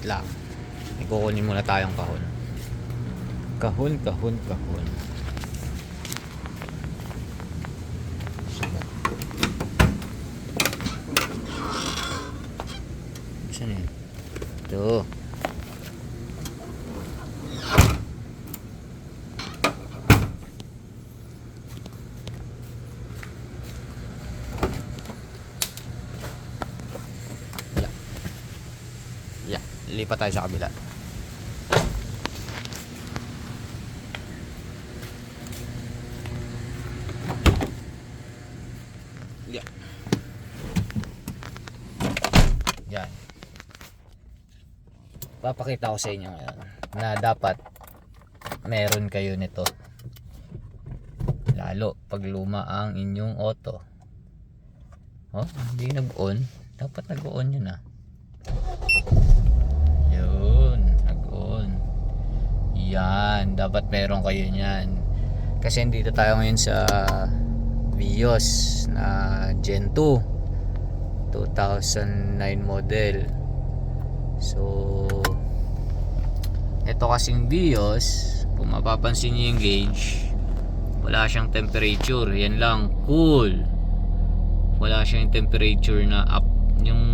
wait lang. May muna tayong kahon. Kahon kahon kahon Sugat. saan yun ito Yeah. Yeah. Lipat tayo sa kabila. Yeah. Yan. Papakita ko sa inyo ngayon na dapat meron kayo nito. Lalo pag luma ang inyong auto. Oh, hindi nag-on. Dapat nag-on yun ah. Yun, nag-on. Yan, dapat meron kayo niyan. Kasi dito tayo ngayon sa Vios na Gen 2 2009 model. So ito kasing Vios, kung mapapansin niyo yung gauge, wala siyang temperature. Yan lang, cool wala siyang temperature na up yung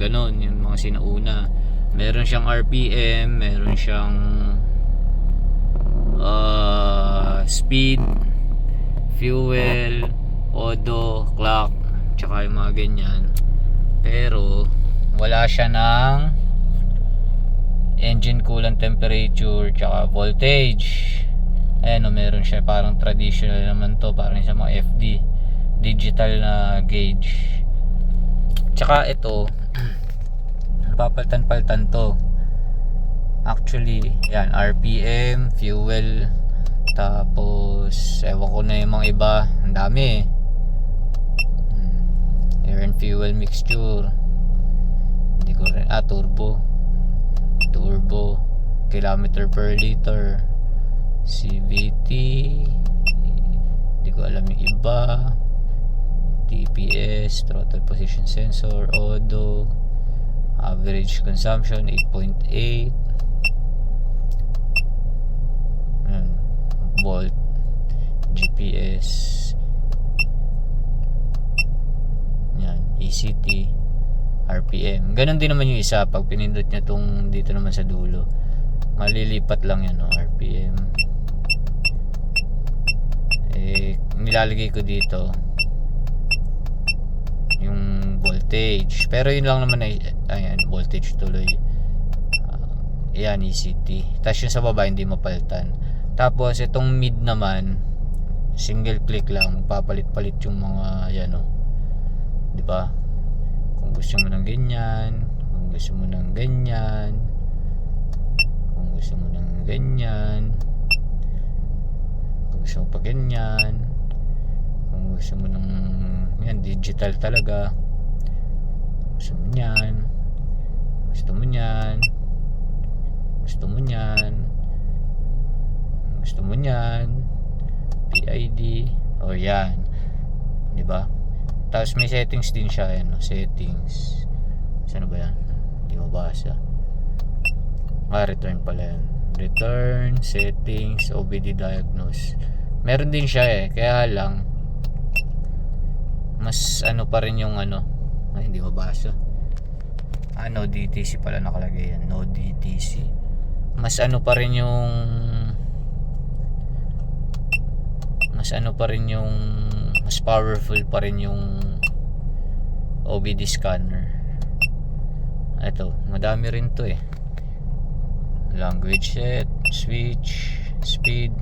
ganon yung mga sinauna meron siyang RPM meron siyang uh, speed fuel odo clock tsaka yung mga ganyan. Pero wala siya ng engine coolant temperature tsaka voltage. Ayan o meron siya. Parang traditional naman to. Parang sa mga FD digital na gauge. Tsaka ito papaltan-paltan to actually yan RPM fuel tapos ewan ko na yung mga iba. Ang dami Hmm, air and fuel mixture. Hindi ko rin ah turbo. Turbo kilometer per liter. CVT hindi ko alam yung iba. TPS, throttle position sensor, odo, average consumption 8.8 Ayan, volt GPS yan, ECT RPM, ganun din naman yung isa pag pinindot nyo tong dito naman sa dulo. Malilipat lang yan no, RPM eh, nilalagay ko dito yung voltage. Pero yun lang naman ay ayan voltage tuloy. Uh, ayan ECT tapos yung sa baba hindi mapalitan tapos itong mid naman single click lang magpapalit-palit yung mga yan o di ba? Kung gusto mo ng ganyan kung gusto mo ng ganyan kung gusto mo ng ganyan kung gusto mo pa ganyan kung gusto mo ng yan digital talaga. Gusto mo niyan gusto mo niyan gusto mo niyan gusto mo niyan. PID o yan. Di ba? Tapos may settings din siya yan no? settings. Saan ba yan? Hindi mabasa ah return pala yan. Return settings OBD diagnose. Meron din siya eh. Kaya lang mas ano pa rin yung ano. Ay hindi mabasa ah no DTC pala nakalagay yan. No DTC mas ano pa rin yung ano pa rin yung mas powerful pa rin yung OBD scanner ito madami rin to eh language set switch speed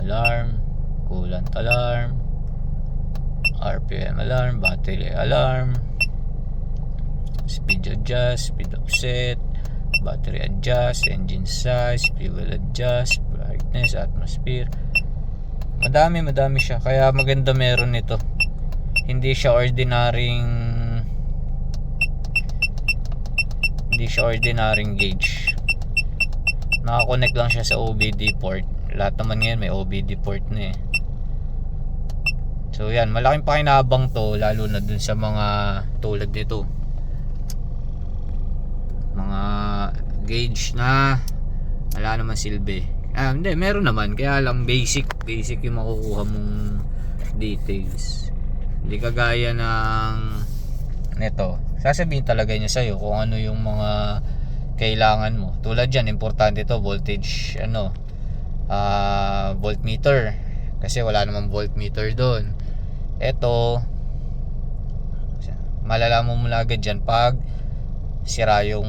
alarm coolant alarm RPM alarm, battery alarm, speed adjust, speed offset, battery adjust, engine size, fuel adjust, brightness, atmosphere. Madami, madami siya. Kaya maganda meron nito. Hindi siya ordinaryong hindi siya ordinaryong gauge. Nakakonect lang siya sa OBD port. Lahat naman ngayon may OBD port na eh. So yan, malaking pakinabang to lalo na dun sa mga tulad nito. Mga gauge na wala naman silbi ah, hindi meron naman. Kaya lang basic basic yung makukuha mong details. Hindi kagaya ng neto. Sasabihin talaga niya sa'yo kung ano yung mga kailangan mo. Tulad dyan importante to voltage ano ah voltmeter. Kasi wala namang voltmeter doon. Eto malalaman mo lang agad dyan pag sira yung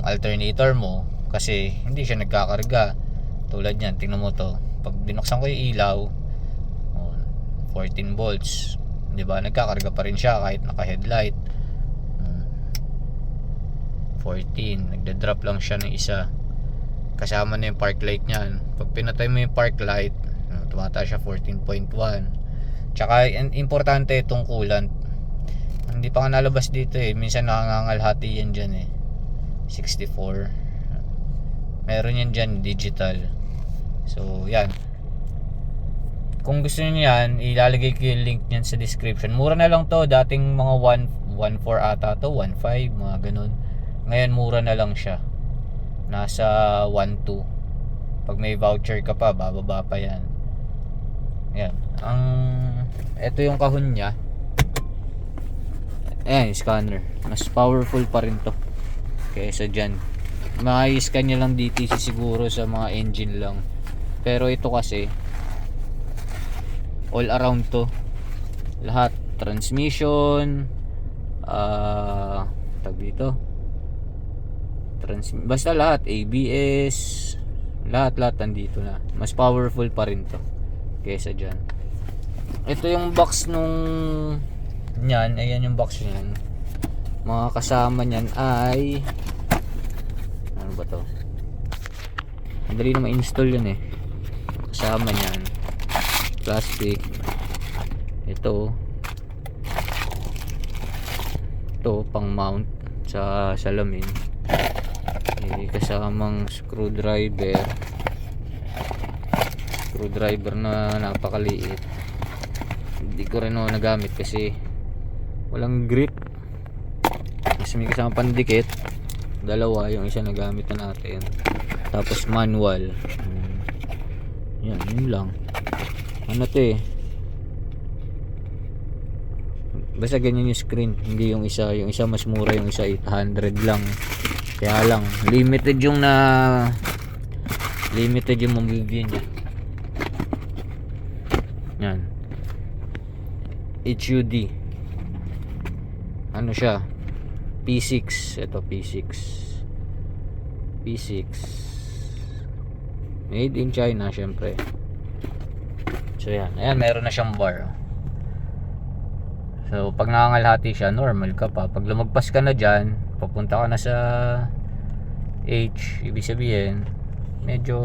alternator mo kasi hindi siya nagkakarga tulad yan tingnan mo to. Pag binuksan ko yung ilaw oh, 14 volts di ba? Nagkakarga pa rin siya kahit naka headlight Hmm. 14 nagda-drop lang siya ng isa. Kasama na yung park light niyan. Pag pinatay mo yung park light uh, tumataas siya 14.1 tsaka importante itong coolant. Hindi pa nga nalabas dito eh. Minsan nakangangalhati yan dyan eh. 64 meron yan dyan digital so yan. Kung gusto niyo yan ilalagay ko yung link niyan sa description. Mura na lang to. Dating mga 1 1.4 ata to. 1.5 mga ganun. Ngayon mura na lang siya. Nasa 1.2 pag may voucher ka pa bababa pa yan. Yan. Ang ito yung kahon niya. Ayan, scanner. Mas powerful pa rin to. Kaysa dyan. Maka-scan niya lang DTC siguro sa mga engine lang. Pero ito kasi, all around to. Lahat. Transmission, ah, tag dito. Trans basta lahat. ABS, lahat-lahat nandito na. Mas powerful pa rin to. Kaysa dyan. Ito yung box nung Yan, ayan yung box niyan. Mga kasama niyan ay ano ba to? Madali na ma-install yun eh. Kasama niyan. Plastic. Ito. Ito pang mount sa salamin. Eh, kasamang screwdriver. Screwdriver na napakaliit. Hindi ko rin ako nagamit kasi walang grip kasi may kasama pandikit dalawa yung isa na gamit na natin tapos manual. Yan yun lang. Ano to eh. Basta ganyan yung screen. Hindi yung isa. Yung isa mas mura yung isa 800 lang. Kaya lang limited yung na limited yung mabibigyan niya. Yan. HUD ano siya? P6 ito P6 P6 made in China syempre. So yan. Ayan meron na siyang bar so pag nangangalhati siya normal ka pa. Pag lumagpas ka na dyan papunta ka na sa H ibig sabihin medyo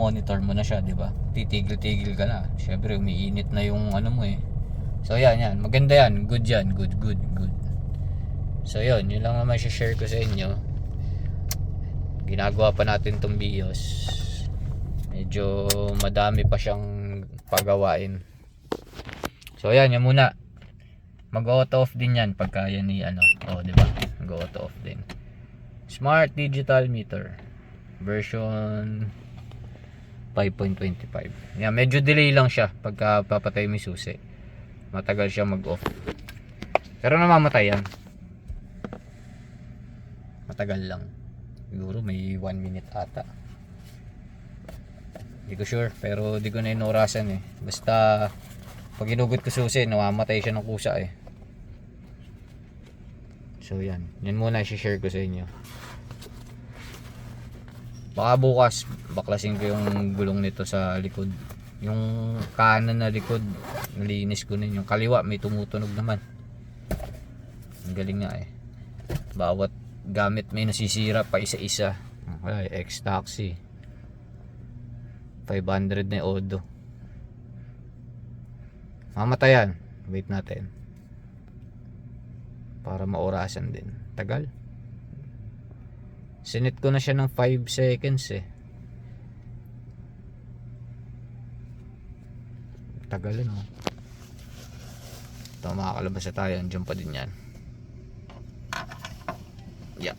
monitor mo na siya di ba? Titigil-tigil ka na. Syempre umiinit na yung ano mo eh. So yan yan, maganda yan, good yan, good good good. So yun, yun lang naman share ko sa inyo. Ginagawa pa natin tong BIOS. Medyo madami pa siyang pagawain. So yan, yan muna. Mag-auto off din yan pagka yan ni ano. Oh, di ba? Mag-auto off din. Smart Digital Meter version 5.25. Yan, medyo delay lang siya pagka papatay mo susi matagal siya mag off pero namamatay yan matagal lang siguro may 1 minute ata. Hindi ko sure pero di ko na inurasan eh. Basta pag inugot ko susi namamatay siya ng kusa eh. So yan. Yan muna i-share ko sa inyo. Baka bukas baklasin ko yung gulong nito sa likod. Yung kanan na likod nalinis ko din yung kaliwa may tumutunog naman. Ang galing nga eh. Bawat gamit may nasisira pa isa isa wala X taxi 500 na odo. Mamatayan. Wait natin. Para maorasan din. Tagal. Sinit ko na siya ng 5 seconds eh. Tagal ano? Ito makakalabas na tayo. Andyan pa din yan yeah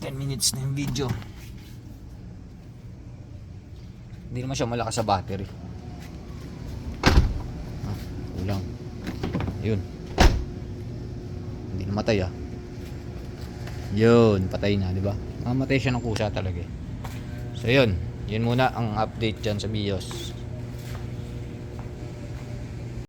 10 minutes na yung video. Hindi naman siya malakas sa battery. Ah, kulang. Yun. Hindi namatay ah. Yun, patay na, di ba? Mamatay siya ng kusa talaga eh. So yun, yun muna ang update dyan sa BIOS.